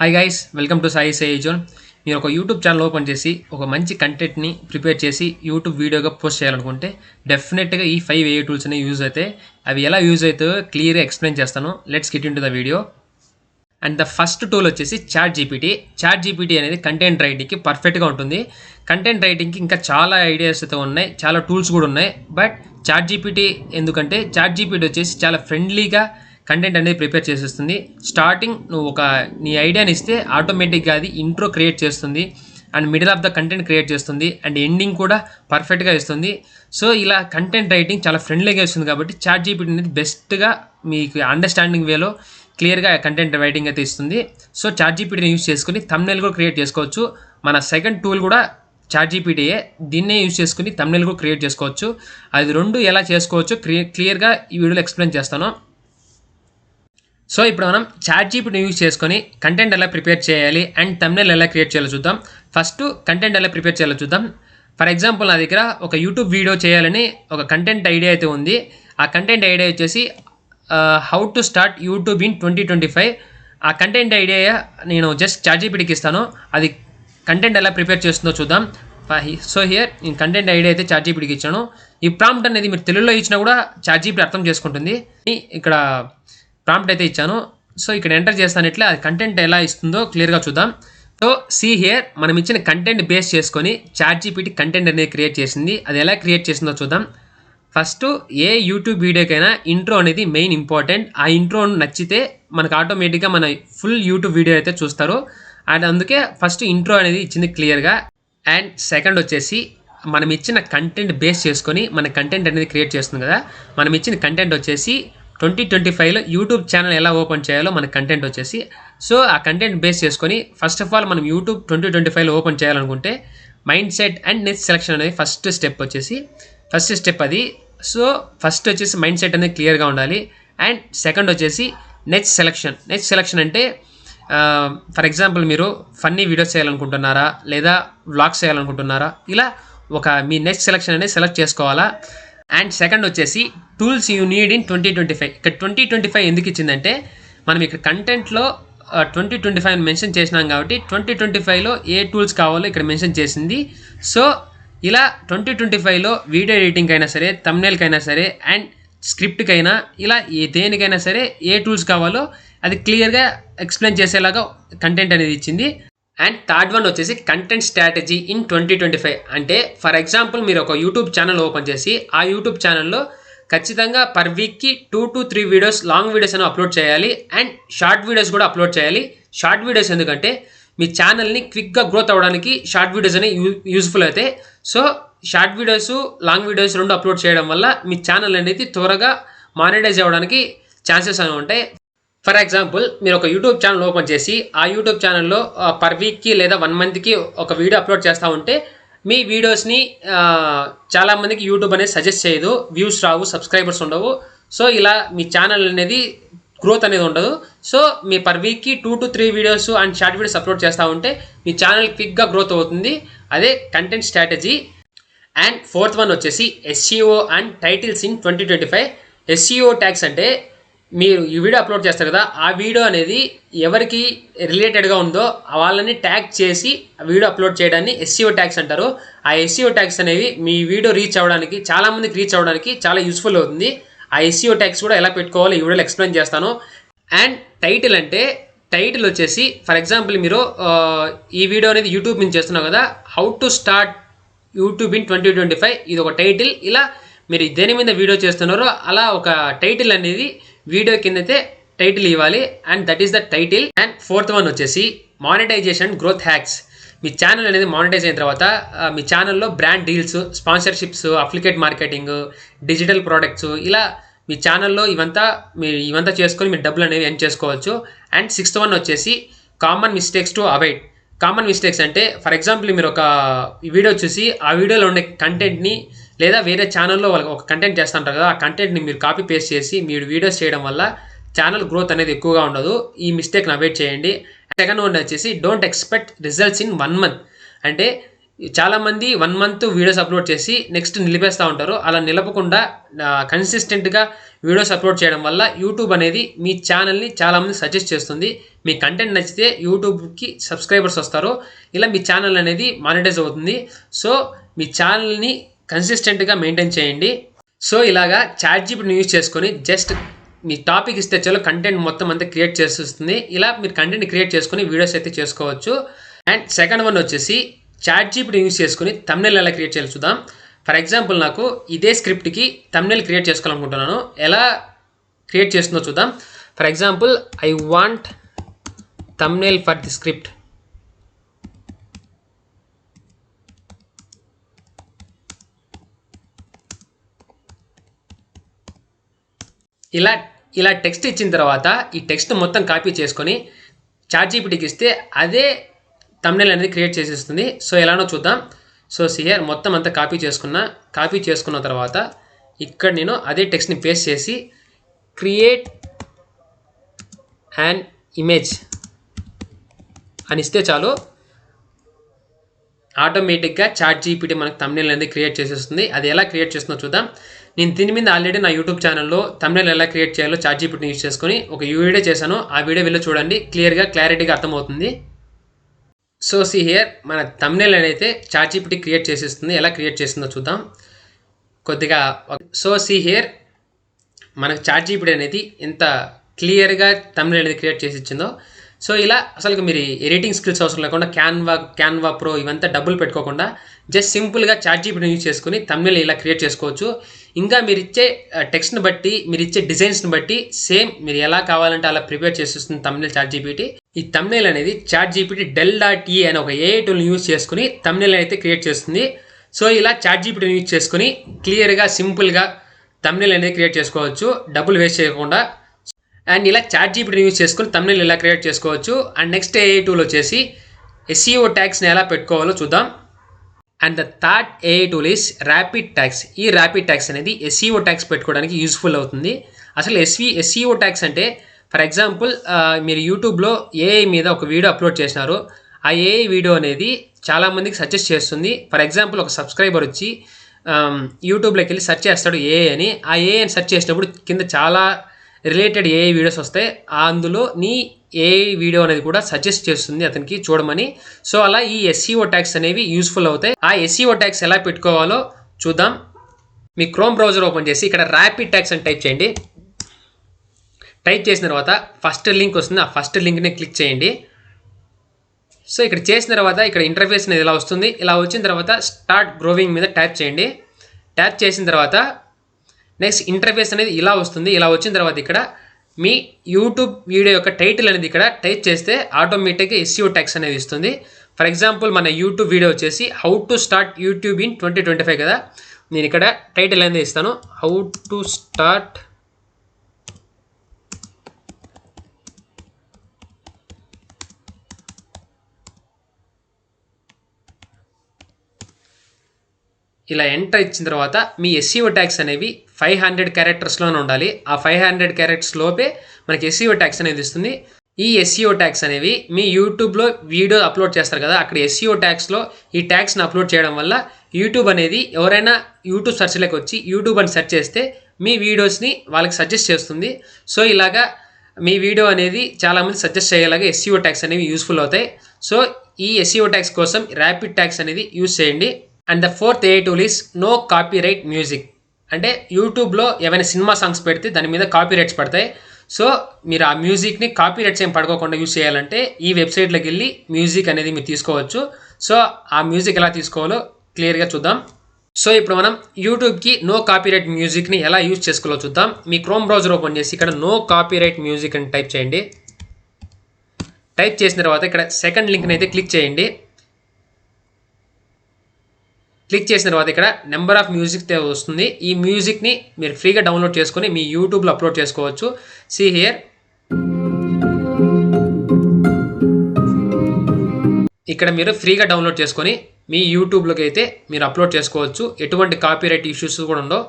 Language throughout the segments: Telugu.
Hi guys welcome to Sai Sei zone మీరు ఒక యూట్యూబ్ ఛానల్ ఓపెన్ చేసి ఒక మంచి కంటెంట్ని ప్రిపేర్ చేసి యూట్యూబ్ వీడియోగా పోస్ట్ చేయాలనుకుంటే డెఫినెట్గా ఈ ఫైవ్ ఏ టూల్స్ అనేవి యూజ్ అవుతాయి అవి ఎలా యూజ్ అవుతాయో క్లియర్గా ఎక్స్ప్లెయిన్ చేస్తాను. Let's get into the video and the first tool వచ్చేసి చాట్ జీపీటీ చాట్ జీపీటీ అనేది కంటెంట్ రైటింగ్కి పర్ఫెక్ట్గా ఉంటుంది. కంటెంట్ రైటింగ్కి ఇంకా చాలా ఐడియాస్ అయితే ఉన్నాయి చాలా టూల్స్ కూడా ఉన్నాయి. బట్ చాట్ జీపీటీ ఎందుకంటే చాట్ జీపీటీ వచ్చేసి చాలా ఫ్రెండ్లీగా కంటెంట్ అనేది ప్రిపేర్ చేసేస్తుంది. స్టార్టింగ్ నువ్వు ఒక నీ ఐడియాని ఇస్తే ఆటోమేటిక్గా అది ఇంట్రో క్రియేట్ చేస్తుంది. And middle of the content create చేస్తుంది. అండ్ ఎండింగ్ కూడా పర్ఫెక్ట్గా ఇస్తుంది సో ఇలా కంటెంట్ రైటింగ్ చాలా ఫ్రెండ్లీగా ఇస్తుంది కాబట్టి చాట్ జీపీటీ అనేది బెస్ట్గా మీకు అండర్స్టాండింగ్ వేలో క్లియర్గా కంటెంట్ రైటింగ్ అయితే ఇస్తుంది. సో చాట్ జీపీటీని యూస్ చేసుకుని తమ్నెల్ కూడా క్రియేట్ చేసుకోవచ్చు. మన సెకండ్ టూల్ కూడా చాట్ జీపీటీయే దీన్నే యూస్ చేసుకుని తమ్నెల్ కూడా క్రియేట్ చేసుకోవచ్చు. అది రెండు ఎలా చేసుకోవచ్చు? క్లియర్గా ఈ వీడియోలో ఎక్స్ప్లెయిన్ చేస్తాను. సో ఇప్పుడు మనం చాట్ జీపీని యూజ్ చేసుకొని కంటెంట్ ఎలా ప్రిపేర్ చేయాలి అండ్ తమ్నెల్ ఎలా క్రియేట్ చేయాలో చూద్దాం. ఫస్ట్ కంటెంట్ ఎలా ప్రిపేర్ చేయాలో చూద్దాం. ఫర్ ఎగ్జాంపుల్ నా దగ్గర ఒక యూట్యూబ్ వీడియో చేయాలని ఒక కంటెంట్ ఐడియా అయితే ఉంది. ఆ కంటెంట్ ఐడియా వచ్చేసి how to start YouTube in twenty twenty five ఆ కంటెంట్ ఐడియా నేను జస్ట్ చాట్ జీపీటీకి ఇస్తాను. అది కంటెంట్ ఎలా ప్రిపేర్ చేస్తుందో చూద్దాం. సో హియర్ నేను కంటెంట్ ఐడియా అయితే చాట్ జీపీటీకి ఇచ్చాను. ఈ ప్రాంప్ట్ అనేది మీరు తెలుగులో ఇచ్చినా కూడా చాట్ జీపీటీ అర్థం చేసుకుంటుంది. ఇక్కడ ప్రాంప్ట్ అయితే ఇచ్చాను. సో ఇక్కడ ఎంటర్ చేస్తాను ఇట్లా. అది కంటెంట్ ఎలా ఇస్తుందో క్లియర్గా చూద్దాం. సో సీ హియర్ మనం ఇచ్చిన కంటెంట్ బేస్ చేసుకొని చాట్ జీపీటీ కంటెంట్ అనేది క్రియేట్ చేసింది. అది ఎలా క్రియేట్ చేసిందో చూద్దాం. ఫస్ట్ ఏ యూట్యూబ్ వీడియోకైనా ఇంట్రో అనేది మెయిన్ ఇంపార్టెంట్ ఆ ఇంట్రో నచ్చితే మనకు ఆటోమేటిక్గా మన ఫుల్ యూట్యూబ్ వీడియో అయితే చూస్తారు. అండ్ అందుకే ఫస్ట్ ఇంట్రో అనేది ఇచ్చింది క్లియర్గా అండ్ సెకండ్ వచ్చేసి మనం ఇచ్చిన కంటెంట్ బేస్ చేసుకొని మన కంటెంట్ అనేది క్రియేట్ చేస్తుంది కదా. మనం ఇచ్చిన కంటెంట్ వచ్చేసి ట్వంటీ ట్వంటీ ఫైవ్లో యూట్యూబ్ ఛానల్ ఎలా ఓపెన్ చేయాలో మన కంటెంట్ వచ్చేసి. సో ఆ కంటెంట్ బేస్ చేసుకొని ఫస్ట్ ఆఫ్ ఆల్ మనం యూట్యూబ్ ట్వంటీ ట్వంటీ ఫైవ్లో ఓపెన్ చేయాలనుకుంటే mind set and net selection అనేది ఫస్ట్ స్టెప్ వచ్చేసి. ఫస్ట్ స్టెప్ అది. సో ఫస్ట్ వచ్చేసి మైండ్ సెట్ అనేది క్లియర్గా ఉండాలి. అండ్ సెకండ్ వచ్చేసి నెట్ సెలెక్షన్ నెక్స్ట్ సెలెక్షన్ అంటే ఫర్ ఎగ్జాంపుల్ మీరు ఫన్నీ వీడియోస్ చేయాలనుకుంటున్నారా? లేదా వ్లాగ్స్ చేయాలనుకుంటున్నారా? ఇలా ఒక మీ నెక్స్ట్ సెలెక్షన్ అనేది సెలెక్ట్ చేసుకోవాలా? అండ్ సెకండ్ వచ్చేసి tools you need in twenty twenty five ఇక్కడ ట్వంటీ ట్వంటీ ఫైవ్ ఎందుకు ఇచ్చిందంటే మనం ఇక్కడ కంటెంట్లో ట్వంటీ ట్వంటీ ఫైవ్ మెన్షన్ చేసినాం కాబట్టి ట్వంటీ ట్వంటీ ఫైవ్లో ఏ టూల్స్ కావాలో ఇక్కడ మెన్షన్ చేసింది. సో ఇలా ట్వంటీ ట్వంటీ ఫైవ్లో వీడియో ఎడిటింగ్ అయినా సరే తమ్నేల్కి అయినా సరే అండ్ స్క్రిప్ట్కైనా ఇలా ఏ దేనికైనా సరే ఏ టూల్స్ కావాలో అది క్లియర్గా ఎక్స్ప్లెయిన్ చేసేలాగా కంటెంట్ అనేది ఇచ్చింది. అండ్ థర్డ్ వన్ వచ్చేసి content strategy in twenty twenty five అంటే ఫర్ ఎగ్జాంపుల్ మీరు ఒక యూట్యూబ్ ఛానల్ ఓపెన్ చేసి ఆ యూట్యూబ్ ఛానల్లో ఖచ్చితంగా పర్ వీక్కి two to three videos long videos అని అప్లోడ్ చేయాలి. అండ్ షార్ట్ వీడియోస్ కూడా అప్లోడ్ చేయాలి. షార్ట్ వీడియోస్ ఎందుకంటే మీ ఛానల్ని క్విక్గా గ్రోత్ అవ్వడానికి షార్ట్ వీడియోస్ అనేవి యూ యూస్ఫుల్ అవుతాయి so short videos long videos రెండు అప్లోడ్ చేయడం వల్ల మీ ఛానల్ అనేది త్వరగా మానిటైజ్ అవ్వడానికి ఛాన్సెస్ అనేవి ఉంటాయి. ఫర్ ఎగ్జాంపుల్ మీరు ఒక యూట్యూబ్ ఛానల్ ఓపెన్ చేసి ఆ యూట్యూబ్ ఛానల్లో పర్ వీక్కి లేదా వన్ మంత్కి ఒక వీడియో అప్లోడ్ చేస్తూ ఉంటే మీ వీడియోస్ని చాలామందికి యూట్యూబ్ అనేది సజెస్ట్ చేయదు. వ్యూస్ రావు సబ్స్క్రైబర్స్ ఉండవు. సో ఇలా మీ ఛానల్ అనేది గ్రోత్ అనేది ఉండదు. సో మీ పర్ వీక్కి two to three videos and short videos upload చేస్తూ ఉంటే మీ ఛానల్ క్విక్గా గ్రోత్ అవుతుంది. అదే content strategy and fourth one వచ్చేసి SEO and titles in twenty twenty five SEO tags అంటే మీరు ఈ వీడియో అప్లోడ్ చేస్తారు కదా ఆ వీడియో అనేది ఎవరికి రిలేటెడ్గా ఉందో వాళ్ళని ట్యాగ్ చేసి ఆ వీడియో అప్లోడ్ చేయడాన్ని ఎస్సీఓ ట్యాక్స్ అంటారు. ఆ ఎస్సీఓ ట్యాక్స్ అనేవి మీ వీడియో రీచ్ అవ్వడానికి చాలామందికి రీచ్ అవ్వడానికి చాలా యూస్ఫుల్ అవుతుంది. ఆ ఎస్సీఓ ట్యాగ్స్ కూడా ఎలా పెట్టుకోవాలో ఈ వీడియోలో ఎక్స్ప్లెయిన్ చేస్తాను. అండ్ టైటిల్ అంటే టైటిల్ వచ్చేసి ఫర్ ఎగ్జాంపుల్ మీరు ఈ వీడియో అనేది యూట్యూబ్ నుంచి చేస్తున్నావు కదా how to start YouTube in twenty twenty five ఇది ఒక టైటిల్ ఇలా మీరు దేని మీద వీడియో చేస్తున్నారో అలా ఒక టైటిల్ అనేది వీడియో కిందైతే టైటిల్ ఇవ్వాలి and that is the title and fourth one వచ్చేసి మానిటైజేషన్ గ్రోత్ హ్యాక్స్ మీ ఛానల్ అనేది మానిటైజ్ అయిన తర్వాత మీ ఛానల్లో brand deals sponsorships affiliate marketing digital products ఇలా మీ ఛానల్లో ఇవంతా మీరు ఇవంతా చేసుకొని మీరు డబ్బులు అనేవి ఎన్ చేసుకోవచ్చు. అండ్ సిక్స్త్ వన్ వచ్చేసి common mistakes to avoid common mistakes అంటే ఫర్ ఎగ్జాంపుల్ మీరు ఒక వీడియో చూసి ఆ వీడియోలో ఉండే కంటెంట్ని లేదా వేరే ఛానల్లో వాళ్ళకి ఒక కంటెంట్ చేస్తుంటారు కదా ఆ కంటెంట్ని మీరు కాపీ పేస్ట్ చేసి మీరు వీడియోస్ చేయడం వల్ల ఛానల్ గ్రోత్ అనేది ఎక్కువగా ఉండదు. ఈ మిస్టేక్ని అవాయిడ్ చేయండి. సెకండ్ వన్ వచ్చేసి don't expect results in one month అంటే చాలామంది వన్ మంత్ వీడియోస్ అప్లోడ్ చేసి నెక్స్ట్ నిలిపేస్తూ ఉంటారు. అలా నిలపకుండా కన్సిస్టెంట్గా వీడియోస్ అప్లోడ్ చేయడం వల్ల యూట్యూబ్ అనేది మీ ఛానల్ని చాలామంది సజెస్ట్ చేస్తుంది. మీ కంటెంట్ నచ్చితే యూట్యూబ్కి సబ్స్క్రైబర్స్ వస్తారు. ఇలా మీ ఛానల్ అనేది మానిటైజ్ అవుతుంది. సో మీ ఛానల్ని కన్సిస్టెంట్గా మెయింటైన్ చేయండి. సో ఇలాగా చాట్ జీపీని యూజ్ చేసుకొని జస్ట్ మీ టాపిక్ ఇస్తే చాలు కంటెంట్ మొత్తం అంతా క్రియేట్ చేస్తుంది ఇలా మీరు కంటెంట్ క్రియేట్ చేసుకుని వీడియోస్ అయితే చేసుకోవచ్చు. అండ్ సెకండ్ వన్ వచ్చేసి చాట్ జీపీని యూజ్ చేసుకుని తమ్నెల్ ఎలా క్రియేట్ చేయాలి చూద్దాం. ఫర్ ఎగ్జాంపుల్ నాకు ఇదే స్క్రిప్ట్కి తమ్నెల్ క్రియేట్ చేసుకోవాలనుకుంటున్నాను. ఎలా క్రియేట్ చేస్తుందో చూద్దాం. For example I want thumbnail for the script ఇలా ఇలా టెక్స్ట్ ఇచ్చిన తర్వాత ఈ టెక్స్ట్ మొత్తం కాపీ చేసుకొని చాట్ జీపీటీకి ఇస్తే అదే తమ్నెల్ అనేది క్రియేట్ చేసేస్తుంది. సో ఎలానో చూద్దాం. సో సియర్ మొత్తం అంతా కాపీ చేసుకున్న కాపీ చేసుకున్న తర్వాత ఇక్కడ నేను అదే టెక్స్ట్ని పేస్ట్ చేసి క్రియేట్ అండ్ ఇమేజ్ అని ఇస్తే చాలు. ఆటోమేటిక్గా చాట్ జీపీటీ మనకు తమ్నెల్ అనేది క్రియేట్ చేసేస్తుంది. అది ఎలా క్రియేట్ చేస్తుందో చూద్దాం. నేను దీని మీద ఆల్రెడీ నా యూట్యూబ్ ఛానల్లో తమిళ ఎలా క్రియేట్ చేయాలో చాట్ జీపీటీని యూజ్ చేసుకొని ఒక వీడియో చేశాను. ఆ వీడియో వెళ్ళి చూడండి. క్లియర్గా క్లారిటీగా అర్థమవుతుంది. సో సి హియర్ మన తమ్నెల్ అయితే చాట్ జీపీటీ క్రియేట్ చేసేస్తుంది. ఎలా క్రియేట్ చేస్తుందో చూద్దాం. కొద్దిగా సో సి హియర్ మనకు చాట్ జీపీటీ అనేది ఎంత క్లియర్గా తమిళ అనేది క్రియేట్ చేసి ఇచ్చిందో సో ఇలా అసలు మీరు ఎడిటింగ్ స్కిల్స్ అవసరం లేకుండా క్యాన్వా క్యాన్వా ప్రో ఇవంతా డబ్బులు పెట్టుకోకుండా జస్ట్ సింపుల్గా చార్ట్ జీపీని యూజ్ చేసుకుని తమిళ ఇలా క్రియేట్ చేసుకోవచ్చు. ఇంకా మీరు ఇచ్చే టెక్స్ట్ని బట్టి మీరు ఇచ్చే డిజైన్స్ని బట్టి సేమ్ మీరు ఎలా కావాలంటే అలా ప్రిపేర్ చేసేస్తుంది తమిళ చార్ట్ జీపీటీ ఈ తమిళ అనేది చార్ట్ జీపీటీ డెల్ డాట్ ఈ అనే ఒక ఏ టూల్ని యూజ్ చేసుకుని తమిళ అయితే క్రియేట్ చేస్తుంది. సో ఇలా చార్ట్ జీపీటీని యూజ్ చేసుకుని క్లియర్గా సింపుల్గా తమిళ అనేది క్రియేట్ చేసుకోవచ్చు. డబ్బులు వేస్ట్ చేయకుండా అండ్ ఇలా చాట్ జీపీటీని యూస్ చేసుకుని తమిళ ఇలా క్రియేట్ చేసుకోవచ్చు అండ్ నెక్స్ట్ ఏఐ టూల్ వచ్చేసి ఎస్ఈఓ ట్యాక్స్ని ఎలా పెట్టుకోవాలో చూద్దాం. And the third AI tool is rapid tags ఈ ర్యాపిడ్ ట్యాక్స్ అనేది ఎస్ఈఓ ట్యాక్స్ పెట్టుకోవడానికి యూస్ఫుల్ అవుతుంది. అసలు ఎస్వి ఎస్ఈఓ ట్యాక్స్ అంటే ఫర్ ఎగ్జాంపుల్ మీరు యూట్యూబ్లో ఏఐ మీద ఒక వీడియో అప్లోడ్ చేసినారు. ఆ ఏఐ వీడియో అనేది చాలామందికి సజెస్ట్ చేస్తుంది. ఫర్ ఎగ్జాంపుల్ ఒక సబ్స్క్రైబర్ వచ్చి యూట్యూబ్లోకి వెళ్ళి సెర్చ్ చేస్తాడు ఏఐ అని. ఆ ఏఐ అని సెర్చ్ చేసినప్పుడు కింద చాలా రిలేటెడ్ ఏఐ వీడియోస్ వస్తాయి అందులో నీ ఏఐ వీడియో అనేది కూడా సజెస్ట్ చేస్తుంది అతనికి చూడమని. సో అలా ఈ ఎస్సీఓ ట్యాక్స్ అనేవి యూస్ఫుల్ అవుతాయి. ఆ ఎస్సీఓ ట్యాక్స్ ఎలా పెట్టుకోవాలో చూద్దాం. మీ క్రోమ్ బ్రౌజర్ ఓపెన్ చేసి ఇక్కడ ర్యాపిడ్ ట్యాక్స్ అని టైప్ చేయండి. టైప్ చేసిన తర్వాత ఫస్ట్ లింక్ వస్తుంది. ఆ ఫస్ట్ లింక్ని క్లిక్ చేయండి. సో ఇక్కడ చేసిన తర్వాత ఇక్కడ ఇంటర్ఫేస్ అనేది ఇలా వస్తుంది. ఇలా వచ్చిన తర్వాత స్టార్ట్ గ్రోవింగ్ మీద ట్యాప్ చేయండి. ట్యాప్ చేసిన తర్వాత నెక్స్ట్ ఇంటర్ఫేస్ అనేది ఇలా వస్తుంది. ఇలా వచ్చిన తర్వాత ఇక్కడ మీ యూట్యూబ్ వీడియో యొక్క టైటిల్ అనేది ఇక్కడ టైప్ చేస్తే ఆటోమేటిక్గా ఎస్సీఓ ట్యాక్స్ అనేది ఇస్తుంది. ఫర్ ఎగ్జాంపుల్ మన యూట్యూబ్ వీడియో వచ్చేసి how to start YouTube in twenty twenty five కదా. నేను ఇక్కడ టైటిల్ అనేది ఇస్తాను. హౌ టు స్టార్ట్ ఇలా ఎంటర్ ఇచ్చిన తర్వాత మీ ఎస్సీఓ ట్యాక్స్ అనేవి ఫైవ్ హండ్రెడ్ క్యారెక్టర్స్లోనే ఉండాలి. ఆ ఫైవ్ హండ్రెడ్ క్యారెక్టర్స్ లోపే మనకి ఎస్సీఓ ట్యాక్స్ అనేది ఇస్తుంది. ఈ ఎస్సీఓ ట్యాక్స్ అనేవి మీ యూట్యూబ్లో వీడియో అప్లోడ్ చేస్తారు కదా అక్కడ ఎస్సీఓ ట్యాక్స్లో ఈ ట్యాక్స్ని అప్లోడ్ చేయడం వల్ల యూట్యూబ్ అనేది ఎవరైనా యూట్యూబ్ సెర్చ్లోకి వచ్చి యూట్యూబ్ అని సెర్చ్ చేస్తే మీ వీడియోస్ని వాళ్ళకి సజెస్ట్ చేస్తుంది. సో ఇలాగా మీ వీడియో అనేది చాలామంది సజెస్ట్ చేయగలగా ఎస్సీఓ ట్యాక్స్ అనేవి యూస్ఫుల్ అవుతాయి. సో ఈ ఎస్సీఓ ట్యాక్స్ కోసం ర్యాపిడ్ ట్యాక్స్ అనేది యూస్ చేయండి. And the fourth AI tool is no copyright music అంటే యూట్యూబ్లో ఏమైనా సినిమా సాంగ్స్ పెడితే దాని మీద కాపీ రైట్స్ పడతాయి. సో మీరు ఆ మ్యూజిక్ని కాపీ రైట్స్ ఏం పడుకోకుండా యూస్ చేయాలంటే ఈ వెబ్సైట్లోకి వెళ్ళి మ్యూజిక్ అనేది మీరు తీసుకోవచ్చు. సో ఆ మ్యూజిక్ ఎలా తీసుకోవాలో క్లియర్గా చూద్దాం. సో ఇప్పుడు మనం యూట్యూబ్కి నో కాపీరైట్ మ్యూజిక్ని ఎలా యూజ్ చేసుకోవాలో చూద్దాం. మీ క్రోమ్ బ్రౌజర్ ఓపెన్ చేసి ఇక్కడ నో కాపీరైట్ మ్యూజిక్ అని టైప్ చేయండి. టైప్ చేసిన తర్వాత ఇక్కడ సెకండ్ లింక్ని అయితే క్లిక్ చేయండి. క్లిక్ చేసిన తర్వాత ఇక్కడ నెంబర్ ఆఫ్ మ్యూజిక్ వస్తుంది. ఈ మ్యూజిక్ని మీరు ఫ్రీగా డౌన్లోడ్ చేసుకొని మీ యూట్యూబ్లో అప్లోడ్ చేసుకోవచ్చు. సి హియర్ ఇక్కడ మీరు ఫ్రీగా డౌన్లోడ్ చేసుకొని మీ యూట్యూబ్లోకి అయితే మీరు అప్లోడ్ చేసుకోవచ్చు. ఎటువంటి కాపీరైట్ ఇష్యూస్ కూడా ఉండవు.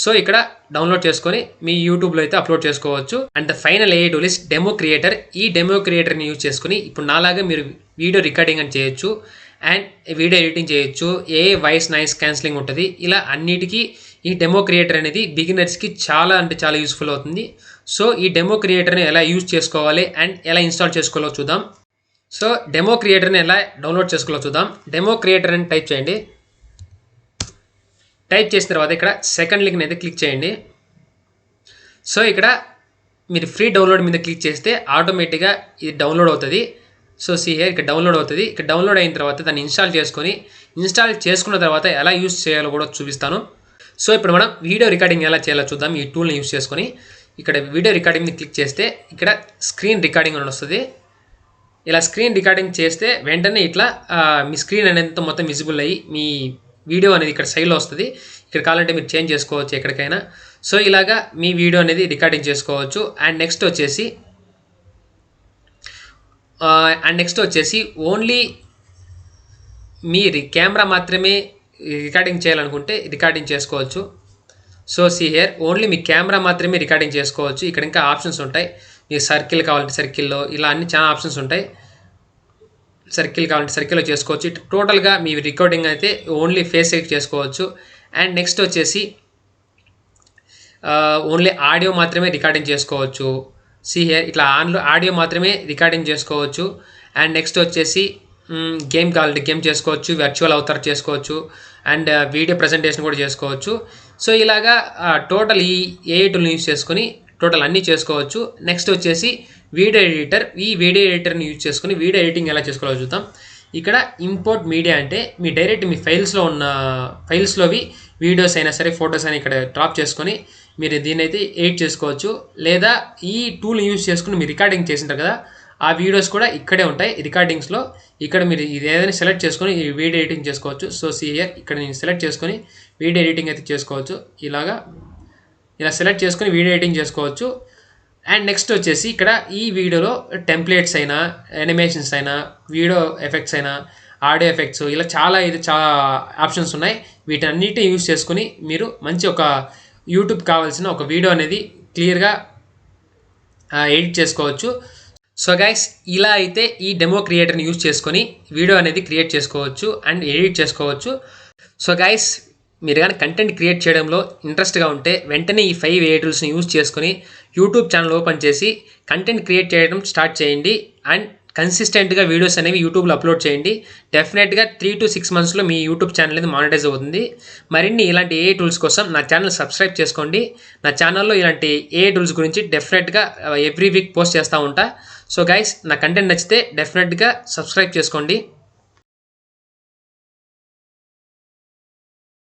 సో ఇక్కడ డౌన్లోడ్ చేసుకొని మీ యూట్యూబ్లో అయితే అప్లోడ్ చేసుకోవచ్చు. And the final AI tool is demo creator. ఈ డెమో క్రియేటర్ని యూజ్ చేసుకుని ఇప్పుడు నాలాగా మీరు వీడియో రికార్డింగ్ అని చేయొచ్చు. అండ్ వీడియో ఎడిటింగ్ చేయొచ్చు. ఏ వాయిస్ నాయిస్ క్యాన్సిలింగ్ ఉంటుంది. ఇలా అన్నిటికీ ఈ డెమో క్రియేటర్ అనేది బిగినర్స్కి చాలా అంటే చాలా యూస్ఫుల్ అవుతుంది. సో ఈ డెమో క్రియేటర్ని ఎలా యూజ్ చేసుకోవాలి అండ్ ఎలా ఇన్స్టాల్ చేసుకోవాలో చూద్దాం. సో డెమో క్రియేటర్ని ఎలా డౌన్లోడ్ చేసుకోవాలో చూద్దాం. డెమో క్రియేటర్ అని టైప్ చేయండి. టైప్ చేసిన తర్వాత ఇక్కడ సెకండ్ లింక్ అయితే క్లిక్ చేయండి. సో ఇక్కడ మీరు ఫ్రీ డౌన్లోడ్ మీద క్లిక్ చేస్తే ఆటోమేటిక్గా ఇది డౌన్లోడ్ అవుతుంది. సో సి ఇక్కడ డౌన్లోడ్ అవుతుంది. ఇక్కడ డౌన్లోడ్ అయిన తర్వాత దాన్ని ఇన్స్టాల్ చేసుకొని ఇన్స్టాల్ చేసుకున్న తర్వాత ఎలా యూస్ చేయాలో కూడా చూపిస్తాను. సో ఇప్పుడు మనం వీడియో రికార్డింగ్ ఎలా చేయాలో చూద్దాం. ఈ టూల్ని యూస్ చేసుకొని ఇక్కడ వీడియో రికార్డింగ్ని క్లిక్ చేస్తే ఇక్కడ స్క్రీన్ రికార్డింగ్ అని వస్తుంది. ఇలా స్క్రీన్ రికార్డింగ్ చేస్తే వెంటనే ఇట్లా మీ స్క్రీన్ అనేది మొత్తం విజిబుల్ అయ్యి మీ వీడియో అనేది ఇక్కడ సైడ్లో వస్తుంది. ఇక్కడ కావాలంటే మీరు చేంజ్ చేసుకోవచ్చు ఎక్కడికైనా. సో ఇలాగా మీ వీడియో అనేది రికార్డింగ్ చేసుకోవచ్చు. అండ్ నెక్స్ట్ వచ్చేసి అండ్ నెక్స్ట్ వచ్చేసి ఓన్లీ మీ రి- కెమెరా మాత్రమే రికార్డింగ్ చేయాలనుకుంటే రికార్డింగ్ చేసుకోవచ్చు. సో సి హియర్ ఓన్లీ మీ కెమెరా మాత్రమే రికార్డింగ్ చేసుకోవచ్చు. ఇక్కడ ఇంకా ఆప్షన్స్ ఉంటాయి. మీ సర్కిల్ కావాలంటే సర్కిల్లో ఇలా అన్ని చాలా ఆప్షన్స్ ఉంటాయి. సర్కిల్ కావాలంటే సర్కిల్లో చేసుకోవచ్చు. టోటల్గా మీ రికార్డింగ్ అయితే ఓన్లీ ఫేస్ చేసుకోవచ్చు. అండ్ నెక్స్ట్ వచ్చేసి ఓన్లీ ఆడియో మాత్రమే రికార్డింగ్ చేసుకోవచ్చు. సి హియర్ ఇట్లా ఆన్లో ఆడియో మాత్రమే రికార్డింగ్ చేసుకోవచ్చు. అండ్ నెక్స్ట్ వచ్చేసి గేమ్ కావాలంటే గేమ్ చేసుకోవచ్చు వర్చువల్ అవతార్ చేసుకోవచ్చు అండ్ వీడియో ప్రజెంటేషన్ కూడా చేసుకోవచ్చు. సో ఇలాగా uh, టోటల్ ఈ ఏ టూల్ని యూజ్ చేసుకొని టోటల్ అన్నీ చేసుకోవచ్చు. నెక్స్ట్ వచ్చేసి వీడియో ఎడిటర్ ఈ వీడియో ఎడిటర్ని యూజ్ చేసుకొని వీడియో ఎడిటింగ్ ఎలా చేసుకోవాలో చూద్దాం. ఇక్కడ ఇంపోర్ట్ మీడియా అంటే మీ డైరెక్ట్ మీ ఫైల్స్లో ఉన్న ఫైల్స్లోవి వీడియోస్ అయినా సరే ఫొటోస్ అయినా ఇక్కడ డ్రాప్ చేసుకొని మీరు దీన్ని అయితే ఎడిట్ చేసుకోవచ్చు. లేదా ఈ టూల్ యూజ్ చేసుకుని మీరు రికార్డింగ్ చేసింటారు కదా ఆ వీడియోస్ కూడా ఇక్కడే ఉంటాయి. రికార్డింగ్స్లో ఇక్కడ మీరు ఇది ఏదైనా సెలెక్ట్ చేసుకొని ఈ వీడియో ఎడిటింగ్ చేసుకోవచ్చు. సో సి ఇక్కడ నేను సెలెక్ట్ చేసుకొని వీడియో ఎడిటింగ్ అయితే చేసుకోవచ్చు. ఇలాగా ఇలా సెలెక్ట్ చేసుకొని వీడియో ఎడిటింగ్ చేసుకోవచ్చు. అండ్ నెక్స్ట్ వచ్చేసి ఇక్కడ ఈ వీడియోలో టెంప్లేట్స్ అయినా యానిమేషన్స్ అయినా వీడియో ఎఫెక్ట్స్ అయినా ఆడియో ఎఫెక్ట్స్ ఇలా చాలా ఇది చాలా ఆప్షన్స్ ఉన్నాయి. వీటన్నిటిని యూస్ చేసుకుని మీరు మంచి ఒక యూట్యూబ్ కావాల్సిన ఒక వీడియో అనేది క్లియర్గా ఎడిట్ చేసుకోవచ్చు. సో గైస్ ఇలా అయితే ఈ డెమో క్రియేటర్ని యూజ్ చేసుకొని వీడియో అనేది క్రియేట్ చేసుకోవచ్చు అండ్ ఎడిట్ చేసుకోవచ్చు. సో గైస్ మీరు కానీ కంటెంట్ క్రియేట్ చేయడంలో ఇంట్రెస్ట్గా ఉంటే వెంటనే ఈ ఫైవ్ ఏ టూల్స్ని యూజ్ చేసుకొని యూట్యూబ్ ఛానల్ ఓపెన్ చేసి కంటెంట్ క్రియేట్ చేయడం స్టార్ట్ చేయండి. అండ్ కన్సిస్టెంట్గా వీడియోస్ అనేవి యూట్యూబ్లో అప్లోడ్ చేయండి. డెఫినెట్గా త్రీ టు సిక్స్ మంత్స్లో మీ యూట్యూబ్ ఛానల్ అనేది మానిటైజ్ అవుతుంది. మరిన్ని ఇలాంటి ఏ టూల్స్ కోసం నా ఛానల్ సబ్స్క్రైబ్ చేసుకోండి. నా ఛానల్లో ఇలాంటి ఏ టూల్స్ గురించి డెఫినెట్గా ఎవ్రీ వీక్ పోస్ట్ చేస్తూ ఉంటా. సో గైస్ నా కంటెంట్ నచ్చితే డెఫినెట్గా సబ్స్క్రైబ్ చేసుకోండి.